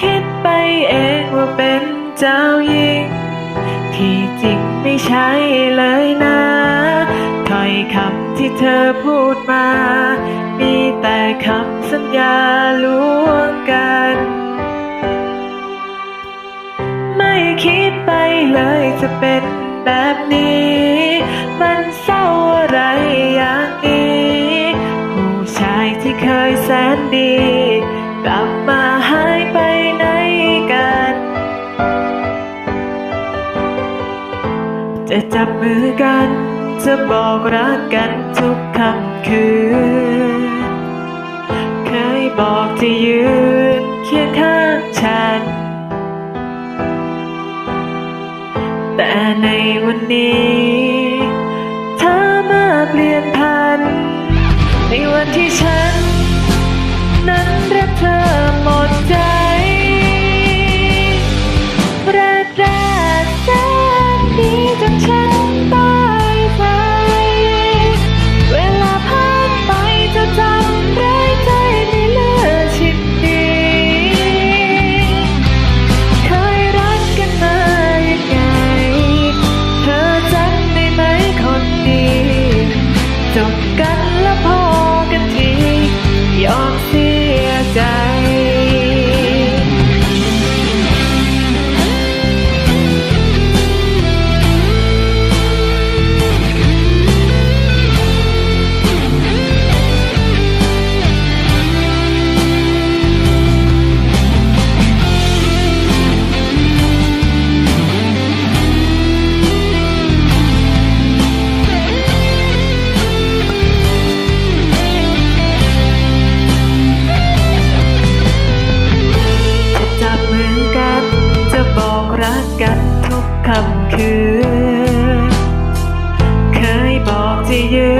คิดไปเองว่าเป็นเจ้าหญิง ที่จริงไม่ใช่เลยนะถ้อยคำที่เธอพูดมา มีแต่คำสัญญาลวงกัน ไม่คิดไปเลยจะเป็นแบบนี้ มันเศร้าอะไรอย่างนี้ ผู้ชายที่เคยแสนดี จะจับมือกัน จะบอกรักกันทุกค่ำคืน เคยบอกที่ยืนเคียงข้างฉัน แต่ในวันนี้เธอมาเปลี่ยนพัน ในวันที่ฉัน นั้นรักเธอ die ค่ำคืน เคยบอกที่ยืน